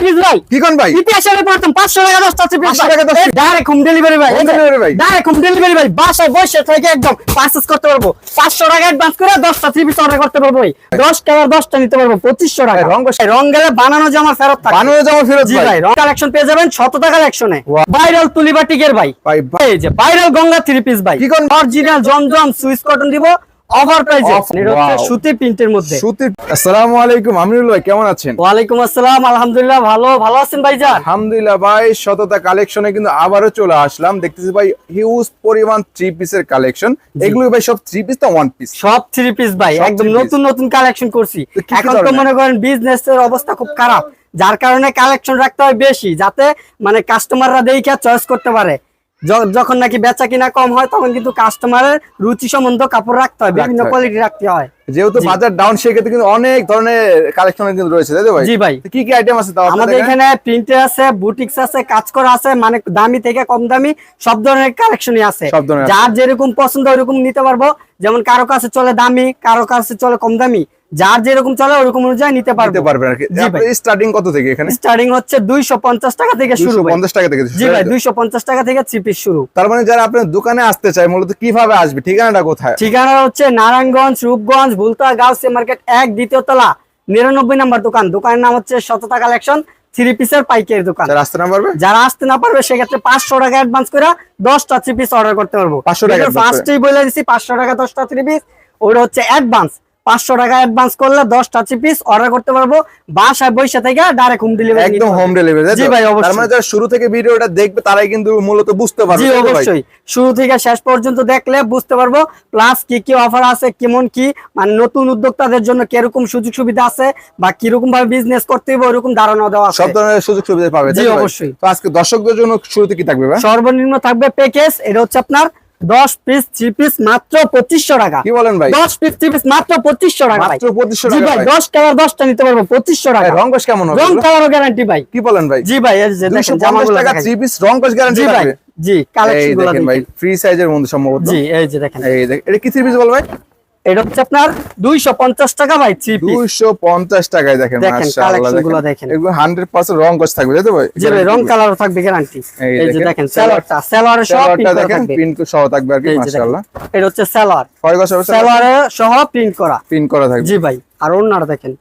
Piece ভাই? কি কোন ভাই? ইতিহাসে আমি পড়তাম পাঁচশো টাকা পিস টাকা দশটা। ডাইরেক্ট হোম ডেলিভারি ভাই Home delivery ভাই। ডাইরেক্ট হোম ডেলিভারি ভাই বাসায় বসে থেকে একদম পারচেস করতে পারব। পাঁচশো টাকা অ্যাডভান্স করে দশটা থ্রি পিস অর্ডার করতে পারব ভাই। দশ টাকার দশটা নিতে পারব পঁচিশশো টাকা। রং কষ- রং গেলে বানানো জামা ফেরত থাকে। বানানো জামা ফেরত জি ভাই। ভাই রং কালেকশন পেয়ে যাবেন শতটা কালেকশনে Wow. ভাইরাল তুলিবা টিকের ভাই। ভাই ভাই, এই যে ভাইরাল গঙ্গা থ্রি পিস ভাই। কি কোন- অরিজিনাল জমজম সুইস কটন দিব অফার প্রাইসে এটা হচ্ছে সুতি প্রিন্টের মধ্যে। সুতির আসসালামু আলাইকুম আমিনুল ভাই কেমন আছেন? ওয়ালাইকুম আসসালাম আলহামদুলিল্লাহ ভালো ভালো আছেন ভাইজান? আলহামদুলিল্লাহ ভাই শততা কালেকশনে কিন্তু আবারও চলে আসলাম। দেখতেছি ভাই হিউজ পরিমাণ থ্রি পিসের কালেকশন। এগুলো ভাই সব থ্রি পিস না ওয়ান পিস সব থ্রি পিস ভাই একদম নতুন নতুন কালেকশন করছি। এখন তো মনে করেন বিজনেস এর অবস্থা খুব খারাপ। যার কারণে কালেকশন রাখতে হয় বেশি যাতে মানে কাস্টমাররা দেখে চয়েস করতে পারে। যখন নাকি বেচা কিনা কম হয় তখন কিন্তু কাস্টমারের রুচি সম্বন্ধ কাপড় রাখতে হয় বিভিন্ন কোয়ালিটি রাখতে হয়। যেহেতু বাজার ডাউন সেক্ষেত্রে কিন্তু অনেক ধরনের কালেকশন কিন্তু রয়েছে তাই তো ভাই? জি ভাই। কি কি আইটেম আছে তাও আমাদের এখানে প্রিন্টে আছে বুটিক্স আছে কাজ করা আছে মানে দামি থেকে কম দামি সব ধরনের কালেকশনই আছে। সব ধরনের যার যেরকম পছন্দ ওরকম নিতে পারব। যেমন কারও কাছে চলে দামি কারও কাছে চলে কম দামি যার যেরকম চলে ওরকম অনুযায়ী নিতে পারব। পারবেন আর কি। স্টার্টিং কত থেকে এখানে? স্টার্টিং হচ্ছে দুইশো পঞ্চাশ টাকা থেকে শুরু ভাই। 250 টাকা থেকে জি ভাই দুইশো পঞ্চাশ টাকা থেকে থ্রি পিস শুরু। তার মানে যারা আপনার দোকানে আসতে চায় মূলত কীভাবে আসবে? ঠিকানাটা কোথায়? ঠিকানা হচ্ছে নারায়ণগঞ্জ রূপগঞ্জ ভুলতা গাউসে মার্কেট এক দ্বিতীয় তলা নিরানব্বই নাম্বার দোকান। দোকানের নাম হচ্ছে শততা কালেকশন থ্রি পিসের পাইকারি দোকান। যারা আসতে না পারবে? যারা আসতে না পারবে সেক্ষেত্রে পাঁচশো টাকা অ্যাডভান্স করে দশটা থ্রি পিস অর্ডার করতে পারব। 500 টাকা। ফার্স্টেই বলে দিচ্ছি পাঁচশো টাকা দশটা থ্রি পিস ওটা হচ্ছে অ্যাডভান্স পাঁচশো টাকা অ্যাডভান্স করলে দশটা থ্রি পিস অর্ডার করতে পারব বাসায় বসে থেকে ডাইরেক্ট হোম ডেলিভারি একদম হোম ডেলিভারি জি ভাই, অবশ্যই। তার মানে যারা শুরু থেকে ভিডিওটা দেখবে তারাই কিন্তু মূলত বুঝতে পারবে জি? অবশ্যই শুরু থেকে শেষ পর্যন্ত দেখলে বুঝতে পারব প্লাস কি কি অফার আছে কেমন কি মানে নতুন উদ্যোক্তাদের জন্য কীরকম সুযোগ সুবিধা আছে বা কীরকম ভাবে বিজনেস করতে হবে ওরকম ধারণা দেওয়া আছে সব ধরনের সুযোগ সুবিধা পাবে জি? অবশ্যই। তো আজকে দর্শকদের জন্য শুরুতে কি থাকবে ভাই সর্বনিম্ন থাকবে প্যাকেজ এটা হচ্ছে আপনার দশ পিস থ্রি পিস মাত্র পঁচিশশো টাকা। কি বলেন ভাই? দশ পিস থ্রি পিস মাত্র পঁচিশশো টাকা ভাই। মাত্র 2500 জি টাকা ভাই ভাই। দশ কালার দশটা নিতে পারব পঁচিশশো টাকা। রং কস কেমন রং? কালারও গ্যারান্টি ভাই। কি বলেন ভাই? জি ভাই দেখেন জামাগুলো টাকা থ্রি পিস রং কস গ্যারান্টি ভাই জি কালেকশন ভাই ফ্রি সাইজের মধ্যে সম্ভবত। জি এই যে দেখেন। এই দেখেন এটা কি থ্রি পিস বল ভাই? এটা হচ্ছে আপনার দুইশো পঞ্চাশ টাকা ভাই থ্রি পিস 250 টাকায় দেখেন মাশাআল্লাহ collection দেখেন। এগুলো 100% রং কস থাকবে তাই ভাই জি ভাই রং কালারও থাকবে গ্যারান্টি এই এই যে দেখেন, সহ প্রিন্ট দেখেন প্রিন্ট সহ থাকবে আর কি। মাশাআল্লাহ। এটা হচ্ছে গজ হবে সহ প্রিন্ট করা। প্রিন্ট করা থাকবে। জি ভাই আর ওন্নাটা দেখেন।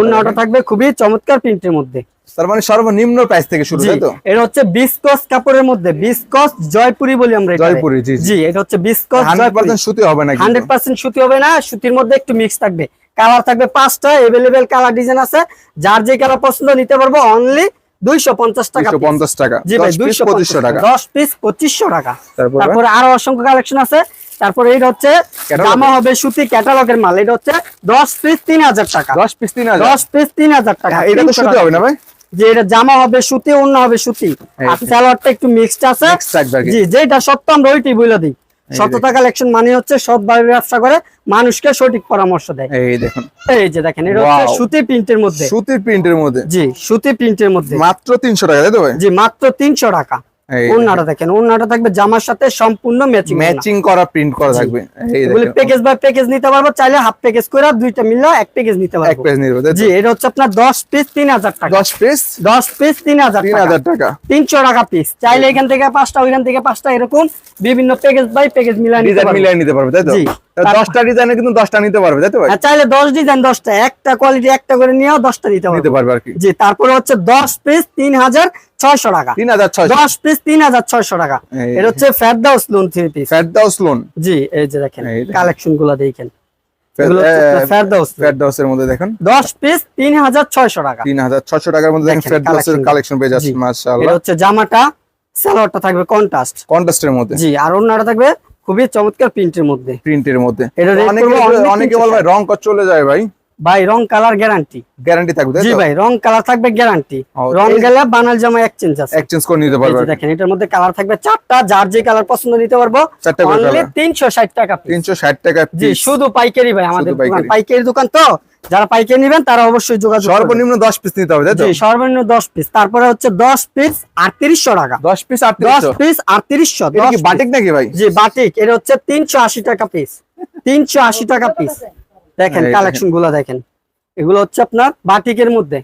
ওন্নাটা থাকবে খুবই চমৎকার প্রিন্টের মধ্যে। তার মানে সর্বনিম্ন প্রাইস থেকে শুরু তাই তো? এটা হচ্ছে বিসকস কাপড়ের মধ্যে বিসকস জয়পুরি বলি আমরা জয়পুরি, জি, জি। জি এটা হচ্ছে বিসকস 100% সুতি হবে না কিন্তু হান্ড্রেড পার্সেন্ট সুতি হবে না সুতির মধ্যে একটু মিক্স থাকবে। কালার থাকবে পাঁচটা এভেলেবেল কালার ডিজাইন আছে। যার যে কালার পছন্দ নিতে পারব অনলি দুইশো পঞ্চাশ টাকা piece। 250 টাকা জি ভাই 10 দুইশো 2500 টাকা দশ পিস পঁচিশশো টাকা। তারপরে? আরও অসংখ্য কালেকশন আছে। তারপরে এটা হচ্ছে? জামা হবে সুতি ক্যাটালগের মাল। এটা হচ্ছে দশ পিস তিন হাজার টাকা। 10 পিস 3000 দশ পিস তিন হাজার টাকা। হ্যাঁ, এটা তো সুতি হবে না ভাই? যে এটা জামা হবে সুতি অন্য হবে সুতি। আর সালোয়ারটা একটু মিক্সড আছে। জি যেটা সত্য আমরা ওইটাই বলে দিই। সততা কালেকশন মানে হচ্ছে সৎভাবে ব্যবসা করে মানুষকে সঠিক পরামর্শ দেয়। এই দেখুন। এই যে দেখেন এটা হচ্ছে সুতি প্রিন্টের মধ্যে। সুতির প্রিন্টের মধ্যে। জি সুতি প্রিন্টের মধ্যে। মাত্র 300 টাকা তাই তো ভাই? জি মাত্র তিনশো টাকা। এই ওন্নাটা দেখেন ওন্নাটা থাকবে জামার সাথে সম্পূর্ণ ম্যাচিং ম্যাচিং করা প্রিন্ট করা থাকবে। এই প্যাকেজ বাই প্যাকেজ নিতে পারব চাইলে হাফ প্যাকেজ করে দুইটা মিললে এক প্যাকেজ নিতে পারব। পেজ নিয়ে দেবো, তাই তো? জি এটা হচ্ছে আপনার দশ পিস তিন হাজার টাকা। 10 পিস দশ পিস তিন হাজার টাকা। 3000 টাকা। তিনশো টাকা পিস চাইলে এখান থেকে পাঁচটা ওইখান থেকে পাঁচটা এরকম বিভিন্ন প্যাকেজ বাই প্যাকেজ মিলাই নিতে পারব। মিলিয়ে নিতে পারবে তাই তো? জি। 10টা ডিজাইনে কিন্তু 10টা নিতে পারবে তাই তো ভাই? চাইলে দশ ডিজাইন দশটা। একটা কোয়ালিটি একটা করে নিয়েও দশটা দিতে নিতে পারবে আর কি। জি তারপরে হচ্ছে দশ পিস তিন হাজার ছয়শো টাকা। 3600 দশ পিস তিন হাজার ছয়শো টাকা। এটা হচ্ছে ফেরদাউস লোন থ্রি পিস ফ্যাট দাউস লোন জি এই যে দেখেন কালেকশনগুলো দেখেন। এগুলো হচ্ছে আপনার ফেরদাউস loan। ফ্যাট দাউসের মধ্যে দেখেন। দশ পিস তিন হাজার ছয়শো টাকা। 3600 টাকার মধ্যে দেখেন। কালেকশন পেয়ে যাচ্ছে জি। এটা হচ্ছে জামাটা সালোয়ারটা থাকবে কন্ট্রাস্ট কন্ট্রাস্টের মধ্যে। জি আর অন্যটা থাকবে খুবই চমৎকার প্রিন্টের মধ্যে। প্রিন্টের মধ্যে। এটা অনেকে পড়বে only অনেকে 300 বল ভাই রং চলে যায় ভাই। ভাই রং কালার গ্যারান্টি গ্যারান্টি থাকবে জি ভাই রং কালার থাকবে গ্যারান্টি রং গেলে বানাল জামা এক্সচেঞ্জ আছে। এক্সচেঞ্জ করে নিতে পারবে। দেখেন এটার মধ্যে কালার থাকবে চারটা যার যে কালার পছন্দ নিতে পারব চারটা অনলি colour। তিনশো ষাট টাকা piece। 360 টাকা জি শুধু পাইকারি ভাই আমাদের পাইকারি। দোকান, তো যারা পাইকারি নেবেন তারা অবশ্যই যোগাযোগ করবেন। সর্বনিম্ন 10 পিস নিতে হবে তাই তো? জি সর্বনিম্ন দশ পিস তারপরে হচ্ছে দশ পিস আটত্রিশশো টাকা। 10 পিস দশ 3800 পিস আটত্রিশশো এটা কি বাটিক নাকি ভাই? জি বাটিক। এটা হচ্ছে তিনশো আশি টাকা পিস তিনশো আশি টাকা পিস দেখেন কালেকশনগুলো দেখেন। এগুলো হচ্ছে আপনার বাটিকের মধ্যে।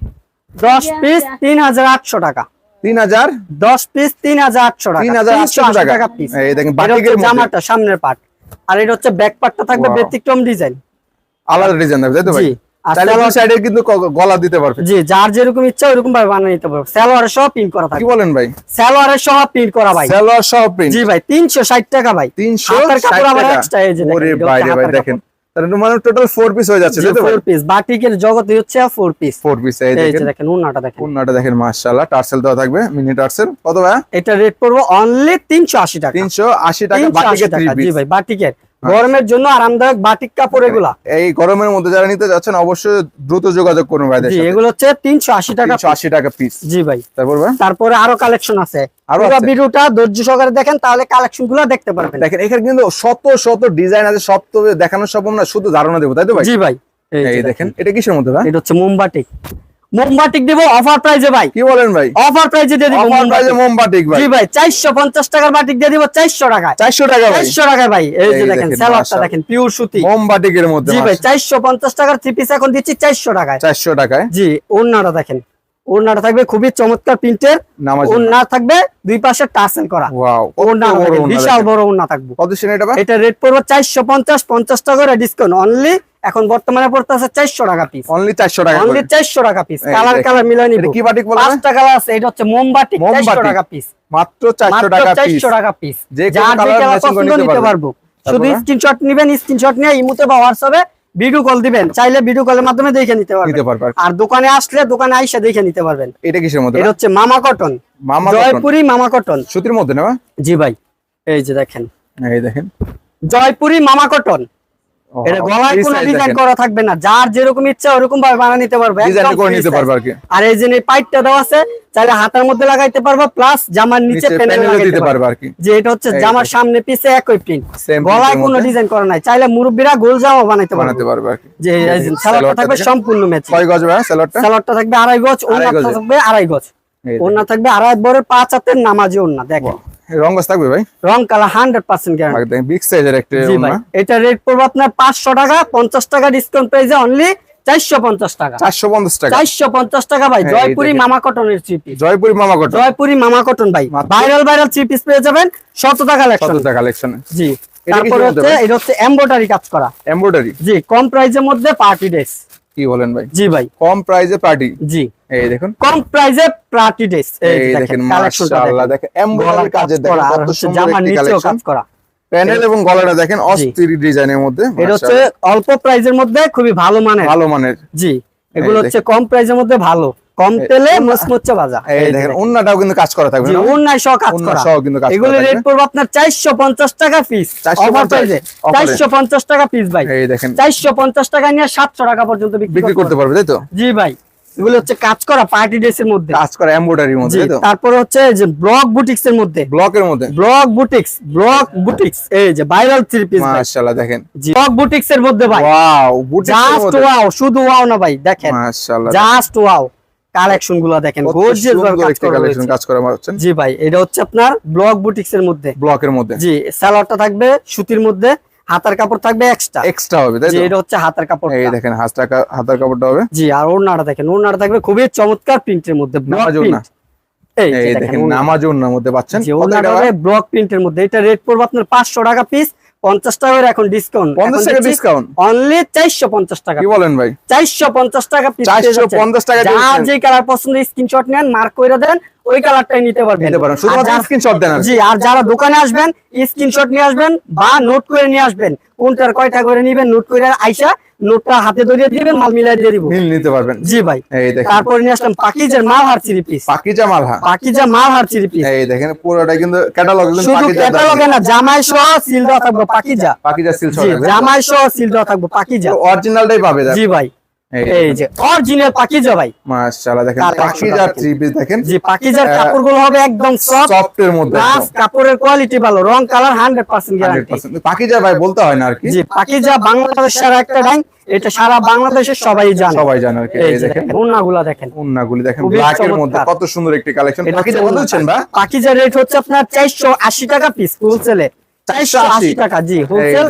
দশ পিস তিন হাজার আটশো টাকা। তিন হাজার? দশ পিস তিন হাজার আটশো টাকা। তিন হাজার আটশো টাকা। পিস জামাটা সামনের পার্ট আর এটা হচ্ছে ব্যাক পার্টটা থাকবে. ব্যতিক্রম ডিজাইন আলাদা ডিজাইন থাকবে তাই তো ভাই? কিন্তু গলা দিতে পারবে। জি যার যেরকম ইচ্ছা ওরকম ভাবে বানিয়ে নিতে পারবে। সালোয়ারের সহ প্রিন্ট করা কি বলেন ভাই? সালোয়ারের সহ প্রিন্ট করা ভাই। সালোয়ার সহ প্রিন্ট জি ভাই তিনশো ষাট টাকা ভাই। আবার টাকা। এই যে ওরে ভাই দেখেন। মানে টোটাল ফোর পিস হয়ে যাচ্ছে ফোর পিস বাটিকের জগতে হচ্ছে ফোর পিস ফোর পিস এই দেখেন। উন্নাটা দেখেন। মাশাআল্লাহ। টার্সেল দেওয়া থাকবে মিনি টার্সেল কত ভাই এটা রেট পড়ব অনলি তিনশো আশি টাকা। তিনশো আশি টাকা 380 বাটিকে থ্রি জি ভাই বাটিকের। গরমের জন্য আরামদায়ক বাটিক কাপড় এগুলা। এই গরমের মধ্যে যারা নিতে যাচ্ছেন অবশ্যই দ্রুত যোগাযোগ করুন ভাইদের এগুলো হচ্ছে তিনশো আশি টাকা আশি টাকা পিস জি ভাই। তারপর তারপরে আরও কালেকশন আছে। ভিডিওটা ধৈর্য সহকারে দেখেন তাহলে কালেকশনগুলো দেখতে পারবেন। দেখেন এখানে কিন্তু শত শত ডিজাইন আছে সব তো দেখানো সম্ভব না শুধু ধারণা দেবো তাই তো ভাই? জি ভাই এই দেখেন এটা কিসের মধ্যে এটা হচ্ছে মোমবাটিক মোমবাটিক দেবো অফার প্রাইজে ভাই। কি বলেন ভাই? অফার প্রাইজে দিয়ে দিব অফার প্রাইসে মোমবাটিক ভাই। জি ভাই চারশো পঞ্চাশ টাকার বাটিক দিয়ে দিব 400 টাকা 400 টাকা ভাই। 400 টাকা ভাই এই যে দেখেন মাশাআল্লাহ। দেখেন পিওর সুতি। মোমবাটিকের মধ্যে জি ভাই চারশো পঞ্চাশ টাকার থ্রি পিস এখন দিচ্ছি চারশো টাকায়। চারশো টাকায়? জি ওন্নাটা দেখেন। ওড়নাটা থাকবে খুবই চমৎকার প্রিন্টের। ওড়না থাকবে দুই পাশে টার্সেল করা। ওড়না বিশাল বড় ওড়না থাকবে। এটা রেট পড়বে চারশো পঞ্চাশ পঞ্চাশ টাকা করে ডিসকাউন্ট অনলি এখন বর্তমানে পড়তেছে চারশো টাকা পিস অনলি চারশো টাকা অনলি। চারশো টাকা পিস কালার কালার মিলাই নিব। কি বাটিক বলে? পাঁচটা কালার আছে এটা হচ্ছে মোমবাটি চারশো। টাকা পিস মাত্র চারশো টাকা পিস চারশো টাকা পিস যে কোনো যার যে কালার পছন্দ নিতে পারব। শুধু? স্ক্রিনশট নিবেন স্ক্রিনশট নিয়ে ইমুতে বা হোয়াটসঅ্যাপে ভিডিও কল দিবেন চাইলে ভিডিও কলের মাধ্যমে দেখে নিতে পারবেন। আর দোকানে আসলে দোকানে আইসা দেখে নিতে পারবেন। এটা কিসের মধ্যে? এটা হচ্ছে মামা কটন মামা কটন। জয়পুরি মামা কটন সুতির মধ্যে না জি ভাই এই যে দেখেন। এই দেখেন। জয়পুরি মামা কটন এটা গলায় কোনো ডিজাইন করা থাকবে না যার যেরকম ইচ্ছা ওরকম ভাবে বানিয়ে নিতে পারবে একদম করে নিতে পারবে আর কি। আর এই যে দেওয়া আছে চাইলে হাতের মধ্যে লাগাইতে পারব প্লাস জামার নিচে প্যানেল দিতে পারবে। পারবে আর কি। যে এটা হচ্ছে জামার সামনে পিছে একই প্রিন্ট গলায় কোনো ডিজাইন করা নাই। চাইলে মুরব্বীরা গোল জামা বানাইতে বানাতে পারবে পারবে আর কি। যে সালোয়ারটা সালোয়ারটা থাকবে সম্পূর্ণ ম্যাচ কয় গজ ভাই স্যালাডটা সালোয়ারটা থাকবে আড়াই গজ আড়াই থাকবে আড়াই গজ। ওড়না থাকবে আড়াই বড় পাঁচ হাতের নামাজি ওড়না দেখেন। রং থাকবে ভাই? রং colour hundred percent guarantee big সাইজের একটা জি ভাই ওড়না। এটা রেট পড়বে আপনার পাঁচশো টাকা পঞ্চাশ টাকা ডিসকাউন্ট প্রাইসে অনলি চারশো পঞ্চাশ টাকা। চারশো পঞ্চাশ টাকা। চারশো পঞ্চাশ টাকা ভাই জয়পুরি মামা কটনের থ্রি পিস জয়পুরি মামা কটন জয়পুরি মামা কটন ভাই ভাইরাল ভাইরাল থ্রি পিস পেয়ে যাবেন শত টাকা কালেকশন টাকা কালেকশন জি তারপরে হচ্ছে এটা হচ্ছে এমব্রয়ডারি কাজ করা। এমব্রয়ডারি জি কম প্রাইসের মধ্যে পার্টি ড্রেস কি বলেন ভাই? জি ভাই। কম প্রাইজে পার্টি জি। এই দেখুন। কম প্রাইজে পার্টি ড্রেস এই দেখেন মাশাআল্লাহ দেখেন। এমব্রয়ডারি কাজে দেখেন কত সুন্দর জামা একটি কালেকশন কাজ করা। প্যানেল এবং গলাটা দেখেন অস্থির ডিজাইনের মধ্যে এটা হচ্ছে অল্প প্রাইজের মধ্যে খুবই ভালো মানের। ভালো মানের। জি এগুলো হচ্ছে কম প্রাইজের মধ্যে ভালো। কম তেলে মুচমুচে ভাজা। এই দেখেন কিন্তু কাজ করা থাকবে সহ কাজ করা। সহ কিন্তু কাজ করা এগুলো রেট। পড়বে আপনার চারশো পঞ্চাশ টাকা পিস 450 অফার প্রাইসে offer এ। চারশো পঞ্চাশ টাকা পিস ভাই। এই দেখেন। চারশো পঞ্চাশ টাকা নিয়ে সাতশো টাকা পর্যন্ত বিক্রি করতে পারবে তাই তো? জি ভাই। এগুলো হচ্ছে কাজ করা পার্টি ড্রেস এর মধ্যে। কাজ করা এমব্রয়ডারির মধ্যে তাই তো? তারপরে হচ্ছে যে ব্লক বুটিক্স এর মধ্যে। ব্লকের মধ্যে? ব্লক বুটিক্স ব্লক বুটিক্স এই যে ভাইরাল থ্রি পিস মাশাআল্লাহ দেখেন। ব্লক বুটিক্স এর মধ্যে ভাই। ওয়াও বুটিকের জাস্ট ওয়াও শুধু ওয়াও না ভাই দেখেন। মাশাআল্লাহ জাস্ট ওয়াও কালেকশনগুলো দেখেন কত গর্জিয়াস ভাবে সুন্দর কাজ করা কালেকশন হয়েছে। কাজ করা পাচ্ছেন জি ভাই এটা হচ্ছে আপনার ব্লক বুটিক্স এর মধ্যে। ব্লকের মধ্যে। জি সালোয়ারটা থাকবে সুতির মধ্যে হাতার কাপড় থাকবে এক্সট্রা এক্সট্রা হবে তাই এটা হচ্ছে হাতার কাপড় এই দেখেন হাতার কাপড়টা হবে। জি আর ওড়নাটা দেখেন ওড়নাটা থাকবে খুবই চমৎকার প্রিন্টের মধ্যে ব্লক। প্রিন্ট এই দেখেন নামাজ ওড়নার মধ্যে পাচ্ছেন। জি ওড়নাটা ব্লক প্রিন্টের মধ্যে। এটা রেট পড়বে আপনার পাঁচশো টাকা পিস পঞ্চাশ টাকার এখন ডিসকাউন্ট 50 টাকা ডিসকাউন্ট অনলি চারশো পঞ্চাশ টাকা। কি বলেন ভাই? চারশো পঞ্চাশ টাকা 450 টাকা যা যে কালার পছন্দ স্ক্রিনশট নেন মার্ক করে দেন ওই কালারটাই নিতে পারবেন। নিতে পারেন। শুধুমাত্র স্ক্রিনশট দেন আর জি আর যারা দোকানে আসবেন স্ক্রিনশট নিয়ে আসবেন বা নোট করে নিয়ে আসবেন। কোনটার কয়টা করে নিবেন নোট করে আইসা নোটটা হাতে ধরিয়ে দিবেন মাল মিলাই দিয়ে দিব। মিল নিতে পারবেন। জি ভাই। এই দেখেন। তারপরে নিয়ে আসলাম পাকিজার মাল হার চিরি পিস পাকিজা মাল হার। পাকিজা মাল হার চিরি পিস এই দেখেন পুরোটা কিন্তু ক্যাটালগ কিন্তু শুধু পাকিজা ক্যাটালগে না জামাই সহ সিল দেওয়া থাকবে পাকিজা। পাকিজা সিল সহ জামাই সহ সিল দেওয়া থাকবে পাকিজা। অরিজিনালটাই পাবে জি ভাই। এই এই যে অরিজিনাল পাকিজা ভাই। মাশাআল্লাহ দেখেন তার থ্রি পিস দেখেন। জি পাকিজার কাপড়গুলো হবে একদম সফট সফট এর মধ্যে প্লাস কাপড়ের কোয়ালিটি ভালো রং colour hundred percent guarantee Pakiza ভাই বলতে হয় না আর কি। জি পাকিজা বাংলাদেশ সারা একটা এটা সারা বাংলাদেশের সবাই জানে। সবাই জানে আর কি। এই এই দেখেন। দেখেন দেখেন। উন্নাগুলি দেখেন ব্ল্যাক এর মধ্যে কত সুন্দর একটি কালেকশন পাকিজা বা পাকিজার রেট হচ্ছে আপনার চারশো আশি টাকা পিস আশি টাকা জি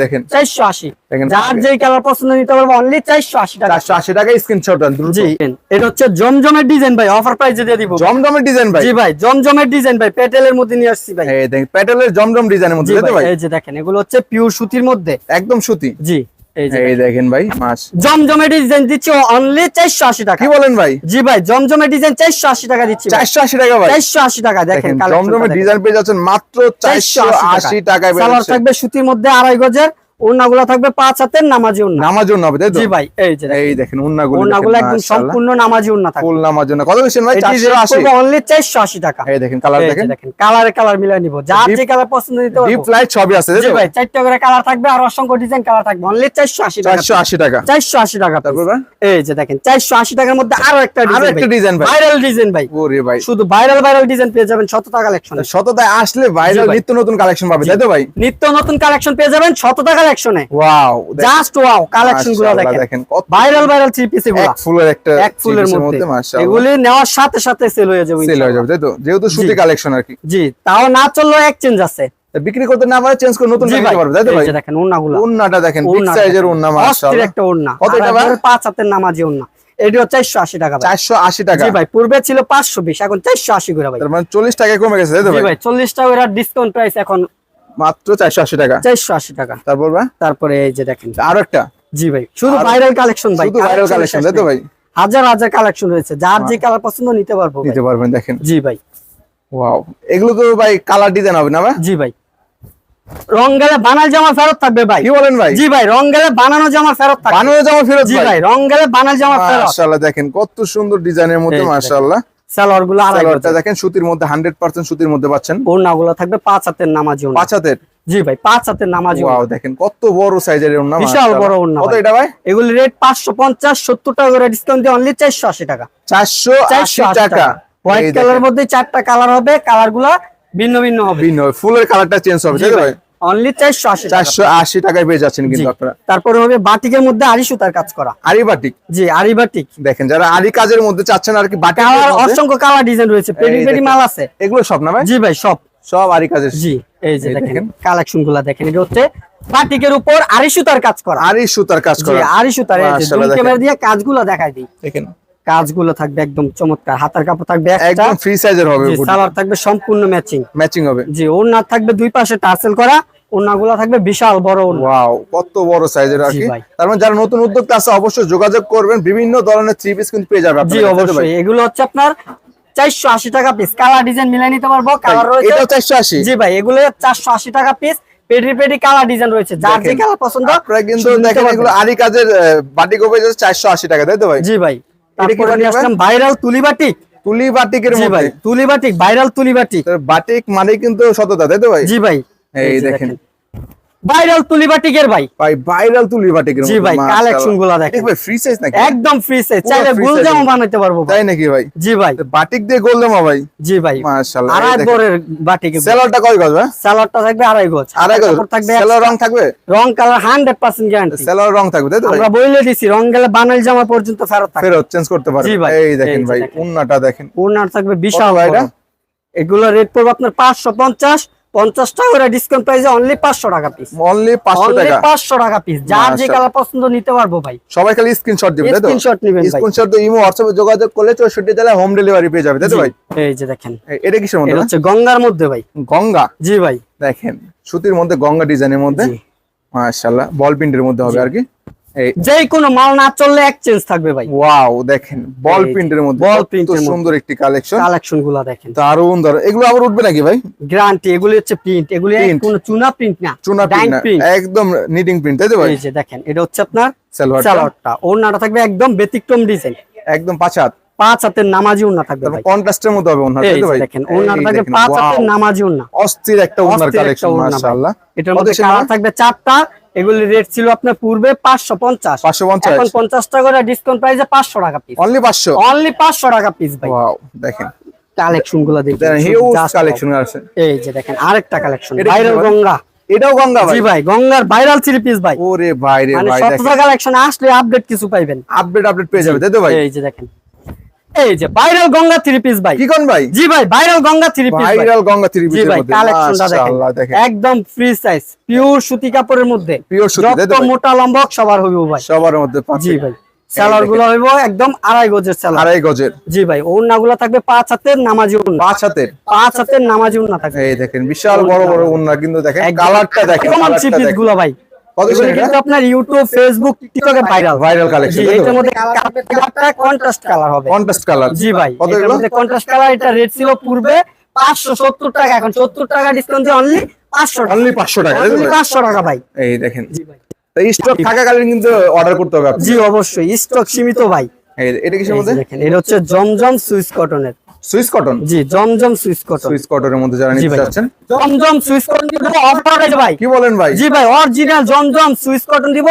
দেখেন। চারশো আশি। দেখেন। যার যে কালার পছন্দ নিতে পারব অনলি চারশো আশি টাকা। চারশো আশি টাকা স্ক্রিনশট দ্রুত। জি এটা হচ্ছে জমজমের ডিজাইন ভাই অফার প্রাইসে দিয়ে দিব। জমজমের ডিজাইন ভাই। জি ভাই জমজমের ডিজাইন ভাই পেটেলের মধ্যে নিয়ে আসছি ভাই। এই দেখেন প্যাটেলের জমজম ডিজাইনের মধ্যে ভাই ভাই? এই যে দেখেন এগুলো হচ্ছে পিওর সুতির মধ্যে। একদম সুতি। জি। এই দেখেন। ভাই মাস জমজমের ডিজাইন দিচ্ছি অনলি চারশো আশি টাকা। কি বলেন ভাই? জি ভাই জমজমে ডিজাইন চারশো আশি টাকা দিচ্ছি চারশো আশি টাকা ভাই। চারশো আশি টাকা দেখেন। ডিজাইন পেয়ে যাচ্ছেন মাত্র টাকায় সালোয়ার থাকবে সুতির মধ্যে আড়াই গজের। ওড়নাগুলো থাকবে পাঁচ হাতের নামাজি ওড়না নামার জন্য হবে জি ভাই এই যে এই দেখেন উন্নাগুলো ওড়নাগুলো একদম সম্পূর্ণ নামাজি ওড়না থাকবে। ফুল নামার জন্য কত বেশি ভাই? চারশো আশি? অনলি চারশো আশি টাকা। এই দেখেন কালার দেখেন। দেখেন কালারে কালার মিলাই নিব। যার যে কালার পছন্দ নিতে ডিপ লাইট সবই আছে জি ভাই চারটা করে কালার থাকবে আর অসংখ্য ডিজাইন কালার থাকবে। অনলি চারশো আশি টাকা। চারশো আশি টাকা। চারশো আশি টাকা তারপর ভাই? এই যে দেখেন চারশো আশি টাকার মধ্যে আরও একটা আরও একটা ডিজাইন ভাই। ভাইরাল ডিজাইন ভাই। ওরে ভাই। শুধু ভাইরাল ভাইরাল ডিজাইন পেয়ে যাবেন শততা কালেকশনে আসলে ভাইরাল নিত্য নতুন কালেকশন পাবে তাই তো ভাই? নিত্য নতুন কালেকশন পেয়ে যাবেন কালেকশনে ওয়াও জাস্ট ওয়াও কালেকশনগুলো দেখেন। ভাইরাল ভাইরাল থ্রি পিস এগুলো। এক ফুলের একটা এক ফুলের মধ্যে। মাশাআল্লাহ। এগুলি নেওয়ার সাথে সাথে সেল হয়ে যাবে সেল হয়ে যাবে তাই তো? যেহেতু সুতি কালেকশন আর কি। জি তাও না চললেও এক্সচেঞ্জ আছে। বিক্রি করতে না পারে চেঞ্জ করে নতুন নিতে পারবে তাই তো এই ভাই? যে দেখেন ওন্নাগুলো উন্নাটা দেখেন বিগ সাইজের অস্থির মাশাআল্লাহ। একটা ওড়না। কত এটা ভাই? পাঁচ হাতের নামাজি ওড়না। এটিও চারশো আশি টাকা ভাই। 480 টাকা। জি ভাই পূর্বে ছিল পাঁচশো বিশ এখন চারশো আশি করে ভাই। মানে 40 টাকা কমে গেছে ভাই? চল্লিশ টাকা ডিসকাউন্ট প্রাইস এখন মাত্র 480 টাকা। চারশো আশি টাকা। তারপর ভাই তারপরে এই যে দেখেন। আরও একটা? জি ভাই শুধু ভাইরাল কালেকশন ভাই শুধু ভাইরাল কালেকশন তাই তো ভাই? হাজার হাজার কালেকশন রয়েছে। যার যে কালার পছন্দ নিতে পারব নিতে পারবেন দেখেন। জি ভাই। ওয়াও এগুলো তো ভাই কালার ডিজাইন হবে না ভাই? জি ভাই। রং গেলে বানাল জামা ফেরত থাকবে ভাই। কি বলেন ভাই? জি ভাই রং গেলে বানানো জামা ফেরত থাকবে। বানানো জামা ফেরত জি ভাই। রং গেলে বানাল জামা ফেরত। মাশাআল্লাহ দেখেন কত সুন্দর ডিজাইনের মধ্যে মাশাআল্লাহ। সালোয়ারগুলো আড়াই সালোয়ারটা দেখেন সুতির মধ্যে 100% সুতির মধ্যে পাচ্ছেন। ওড়না গুলো থাকবে পাঁচ হাতের নামাজি ওড়না। পাঁচ হাতের? জি ভাই পাঁচ হাতের নামাজি ওয়াও দেখেন কত বড় সাইজের ওন্না বিশাল বড় ওড়না কত এটা ভাই? এগুলি রেট পাঁচশো পঞ্চাশ সত্তর টাকা করে ডিসকাউন্ট দিয়ে অনলি চারশো আশি টাকা। 480 চারশো আশি টাকা। হোয়াইট কালার মধ্যে চারটা কালার হবে কালারগুলা ভিন্ন ভিন্ন হবে। ভিন্ন ফুলের কালারটা চেঞ্জ হবে তাই ভাই? অনলি চারশো আশি টাকা 480 টাকায় পেয়ে যাচ্ছেন কিন্তু আপনারা। তারপরে হবে বাটিকের মধ্যে আড়ি সুতার কাজ করা। আরি বাটিক? জি আড়ি বাটিক। দেখেন যারা আরি কাজের মধ্যে চাচ্ছেন আর কি বাটিক কালার অসংখ্য কালার ডিজাইন রয়েছে পেডি পেডি মাল আছে। এগুলো সব না ভাই? জি ভাই সব। সব আরি কাজের জি এই যে দেখেন দেখেন। কালেকশনগুলা দেখেন এটা হচ্ছে বাটিকের উপর সুতার কাজ করা। আরি সুতার কাজ করা। সুতার এই যে। ক্যামেরা দিয়ে কাজগুলো দেখাই দিই। দেখেন। কাজগুলো থাকবে একদম চমৎকার। হাতার কাপড় থাকবে একদম ফ্রি সাইজের হবে সালোয়ার থাকবে সম্পূর্ণ ম্যাচিং ম্যাচিং হবে। জি ওড়না থাকবে দুই পাশে টার্সেল করা। ওড়নাগুলো থাকবে বিশাল বড় ওয়াও কত বড় সাইজের আর কি। তার মানে যারা নতুন উদ্যোক্তা আছে অবশ্যই যোগাযোগ করবেন। বিভিন্ন ধরনের থ্রি পিস কিন্তু পেয়ে যাবে জি? অবশ্যই। এগুলো হচ্ছে আপনার চারশো আশি টাকা পিস কালার ডিজাইন মিলাই নিতে পারব। কালার রয়েছে 480 জি ভাই এগুলো চারশো আশি টাকা পিস পেডি পেডি কালার ডিজাইন রয়েছে। যার যে কালার পছন্দ আপনারা কিন্তু দেখেন এগুলো আরি কাজের হবে চারশো আশি টাকা তাই তো ভাই? জি ভাই। এটা তারপরে বাটিক নিয়ে আসলাম ভাইরাল তুলি বাটিক। তুলি বাটিকের জি মধ্যে। তুলি বাটিক ভাইরাল তুলি বাটিক। মানে কিন্তু সততা তাই তো ভাই? জি ভাই। এই দেখেন। ভাইরাল তুলি বাটিকের ভাই। ভাই ভাইরাল তুলি বাটিকের জি ভাই। কালেকশনগুলা দেখেন। ভাই ফ্রি সাইজ নাকি? একদম ফ্রি সাইজ চাইলে free জামা পারব তাই নাকি ভাই? জি ভাই। বাটিক দিয়ে গোল জামা ভাই? জি ভাই। মাশাআল্লাহ আড়াই বরের বাটিক সেলরটা কয় গজ ভাই সালোয়ারটা থাকবে আড়াই গজ। আড়াই গজ। থাকবে সেলর রং থাকবে? রং কালার হান্ড্রেড পার্সেন্ট গ্যারান্টি সেলর রং থাকবে তাই তো ভাই? আমরা বলে দিছি রং গেলে বানাল জামা পর্যন্ত ফেরত থাকবে। ফেরত চেঞ্জ করতে পারবে। জি ভাই, এই দেখেন ভাই। উন্নাটা দেখেন। ওনার থাকবে বিশাল ভাই? এগুলো রেট পড়বে আপনার পাঁচশো পঞ্চাশ পঞ্চাশ টাকা করে ডিসকাউন্ট প্রাইসে অনলি পাঁচশো টাকা পিস অনলি পাঁচশো টাকা? পাঁচশো টাকা পিস যার যে মাশাআল্লাহ। কালার পছন্দ নিতে পারব ভাই। সবাই খালি স্ক্রিনশট দিবে তাই তো? স্ক্রিনশট নেবেন স্ক্রিনশট দিয়ে ইমো হোয়াটসঅ্যাপে যোগাযোগ করলে চৌষট্টি জেলায় হোম ডেলিভারি পেয়ে যাবে তাই তো ভাই? এই যে দেখেন। এটা কিসের মধ্যে হচ্ছে গঙ্গার মধ্যে ভাই। গঙ্গা? জি ভাই। দেখেন সুতির মধ্যে গঙ্গা ডিজাইনের মধ্যে। মাশাআল্লাহ বল প্রিন্টের মধ্যে হবে আর কি। যে কোনো মাল না চললে এক্সচেঞ্জ থাকবে ভাই। ওয়াও দেখেন বল প্রিন্টের মধ্যে বল print এর সুন্দর একটি কালেকশন কালেকশনগুলা দেখেন। দারুণ দারুণ এগুলো আবার উঠবে নাকি ভাই? গ্যারান্টি এগুলি হচ্ছে প্রিন্ট এগুলি। কোনো চুনা প্রিন্ট না চুনা প্রিন্ট প্রিন্ট একদম নিটিং প্রিন্ট তাই তো ভাই? এই যে দেখেন এটা হচ্ছে আপনার সালোয়ারটা ওড়নাটা থাকবে একদম ব্যতিক্রম ডিজাইন একদম পাঁচ হাত। পাঁচ হাতের নামাজি ওড়না থাকবে ভাই। কন্ট্রাস্টের মধ্যে হবে ওনার তাই তো ভাই? দেখেন ওড়নাটা থাকবে পাঁচ হাতের নামাজি ওড়না। অস্থির একটা একটা কালেকশন মাশাআল্লাহ। এটার মধ্যে কালার থাকবে চারটা। এগুলি রেট ছিল আপনার পূর্বে পাঁচশো পঞ্চাশ। 550 এখন পঞ্চাশ টাকা ডিসকাউন্ট প্রাইসে পাঁচশো টাকা পিস অনলি 500 অনলি পাঁচশো টাকা পিস ভাই। দেখেন। কালেকশনগুলো দেখেন দেখেন শুধু হিউজ just কালেকশন আছে। এই যে দেখেন আরেকটা কালেকশন ভাইরাল গঙ্গা। এটাও গঙ্গা ভাই? ভাই গঙ্গার ভাইরাল থ্রি পিস ভাই। ওরে ভাই রে মানে ভাই সতেরো কালেকশন আসলে আপডেট কিছু পাইবেন। আপডেট আপডেট পেয়ে যাবে তাই তো ভাই? এই যে দেখেন এই যে ভাইরাল গঙ্গা থ্রি পিস ভাই কি কোন ভাই জি ভাই viral Ganga three piece viral Ganga three জি পিসের ভাই কালেকশনটা দেখেন। একদম ফ্রি সাইজ পিওর সুতি কাপড়ের মধ্যে। পিওর সুতি যত মোটা লম্বা সবার হইব ভাই। সবার মধ্যে জি ভাই সেলারগুলো হইব একদম আড়াই গজের সেলার আড়াই গজের। জি ভাই ওড়না গুলো থাকবে পাঁচ হাতের নামাজি ওড়না। পাঁচ হাতের। পাঁচ হাতের নামাজি ওড়না থাকবে। এই দেখেন বিশাল বড় বড় ওন্না কিন্তু দেখেন কালারটা দেখেন কালারটা দেখেন। গুলো ভাই। এগুলো কিন্তু আপনার ইউটিউব ফেসবুক টিকটকে ভাইরাল ভাইরাল কালেকশন এটার মধ্যে কালারটা কন্ট্রাস্ট কালার হবে। কন্ট্রাস্ট কালার জি ভাই এটার মধ্যে কন্ট্রাস্ট কালার এটা রেট ছিল পূর্বে পাঁচশো সত্তর টাকা এখন সত্তর টাকা ডিসকাউন্ট দিয়ে অনলি পাঁচশো টাকা। অনলি 500 টাকা ভাই? 500 টাকা ভাই। এই দেখেন। জি ভাই। তো স্টক থাকাকালীন কিন্তু অর্ডার করতে হবে জি অবশ্যই স্টক সীমিত ভাই। এটা কিসের মধ্যে? দেখেন এটা হচ্ছে জমজম সুইস কটনের সুইস কটন? জি জমজম সুইস কটন। সুইস কটনের মধ্যে যারা নিতে। চাচ্ছেন জমজম সুইস কটন দিব অফার প্রাইসে ভাই। কি বলেন ভাই? জি ভাই অরিজিনাল জমজম সুইস কটন দিব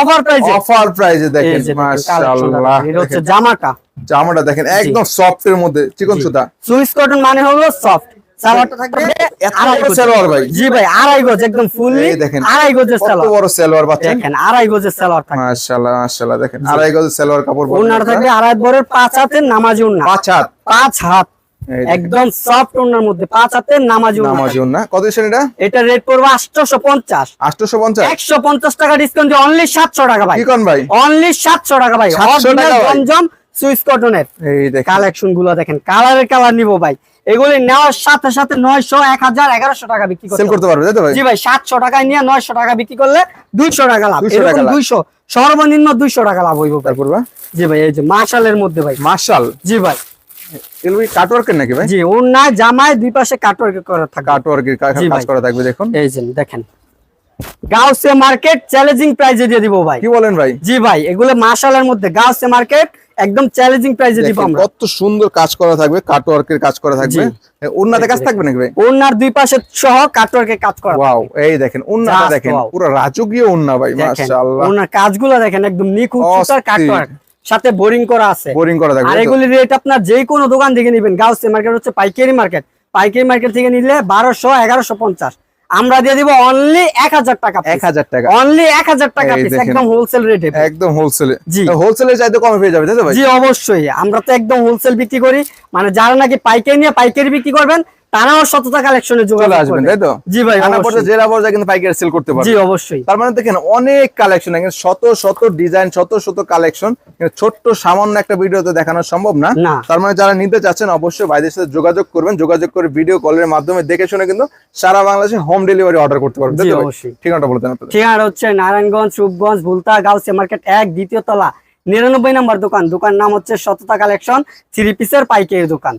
অফার প্রাইসে অফার প্রাইসে দেখেন মাশাআল্লাহ। এটা হচ্ছে জামাটা। জামাটা দেখেন একদম সফট এর মধ্যে চিকন সুতা। সুইস কটন মানে হলো সফট সালোয়ারটা থাকবে। আড়াই গজ। সালোয়ার ভাই। জি ভাই আড়াই গজ একদম ফুললি দেখেন আড়াই গজের কত বড় সালোয়ার পাচ্ছেন? দেখেন আড়াই গজের সালোয়ার থাকবে। মাশাআল্লাহ মাশাআল্লাহ দেখেন আড়াই গজের সালোয়ার কাপড় ওনার থাকবে আড়াই বরের পাঁচ হাতের নামাজি ওন্না পাঁচ হাত। পাঁচ হাত। একদম সফট ওনার মধ্যে পাঁচ হাতের নামাজি ওন্না না কত দিচ্ছেন এটা? এটা রেট পড়বে টাকা ডিসকাউন্ট দিয়ে অনলি সাতশো টাকা ভাই। কি কোন ভাই? অনলি সাতশো টাকা ভাই। 700 টাকা জমজম সুইস কটনের এই দেখেন। কালেকশনগুলো দেখেন। কালারের কালার নিবো ভাই। এগুলি নেওয়ার সাথে সাথে নয়শো এক হাজার এগারোশো টাকা বিক্রি সেল করতে করতে পারবে ভাই? জি ভাই সাতশো টাকায় নিয়ে নয়শো টাকা বিক্রি করলে দুইশো টাকা লাভ। 200 টাকা এরকম লাভ। দুইশো সর্বনিম্ন দুইশো টাকা লাভ হইব করবা জি ভাই এই যে মার্শালের মধ্যে ভাই। মার্শাল জি ভাই। নাকি ভাই? জি ওর না জামায় দুই পাশে কাটওয়ার্ক করা থাকে কাটওয়ার্কের কাজ করা থাকবে দেখুন। এই যে দেখেন। গাউসে মার্কেট চ্যালেঞ্জিং প্রাইজে দিয়ে দিব ভাই। কি বলেন ভাই? জি ভাই এগুলো মার্শালের মধ্যে গাউসে মার্কেট একদম চ্যালেঞ্জিং প্রাইজে দিব আমরা। কত সুন্দর কাজ করা থাকবে কাটওয়ার্কের কাজ করা থাকবে। কাজ থাকবে নাকি ভাই? দুই পাশে সহ কাটওয়ার্কে কাজ করা। ওয়াও এই দেখেন দেখেন পুরো রাজকীয় ভাই মাশাআল্লাহ। কাজগুলো দেখেন একদম নিখুঁত সুতার কাটওয়ার্ক সাথে বোরিং করা আছে। বোরিং করা থাকবে আর এগুলি রেট আপনার যে কোনো দোকান থেকে নেবেন গাউসে মার্কেট হচ্ছে পাইকারি মার্কেট। পাইকারি মার্কেট থেকে নিলে বারোশো এগারোশো পঞ্চাশ। আমরা দিয়ে দিব অনলি এক হাজার টাকা এক হাজার টাকা। অনলি এক হাজার টাকা পিস একদম হোলসেল রেটে একদম হোলসেলে জি। হোলসেলের চাইতে কমে পেয়ে যাবে তাই তো ভাই? জি অবশ্যই। আমরা তো একদম হোলসেল বিক্রি করি। মানে যারা নাকি পাইকারি নিয়ে পাইকারি বিক্রি করবেন তারাও সততা কালেকশনে চলে যোগাযোগ আসবেন তাই তো? জি ভাই। জেলা পর্যায়ে কিন্তু পাইকারি সেল করতে জি পারবে অবশ্যই। তার মানে দেখেন অনেক কালেকশন এখানে শত শত ডিজাইন শত শত কালেকশন ছোট্ট সামান্য একটা ভিডিওতে দেখানো সম্ভব না। তার মানে যারা নিতে চাচ্ছেন অবশ্যই ভাইদের সাথে যোগাযোগ করবেন। যোগাযোগ করে ভিডিও কলের মাধ্যমে দেখে শুনে কিন্তু সারা বাংলাদেশে হোম ডেলিভারি অর্ডার করতে পারবেন। জি অবশ্যই। ঠিকানাটা বলে দেন ঠিকানা হচ্ছে নারায়ণগঞ্জ রূপগঞ্জ ভুলতা গাউসে মার্কেট এক দ্বিতীয় তলা নিরানব্বই নম্বর দোকান। দোকান নাম হচ্ছে সততা কালেকশন থ্রি পিসের পাইকারি দোকান।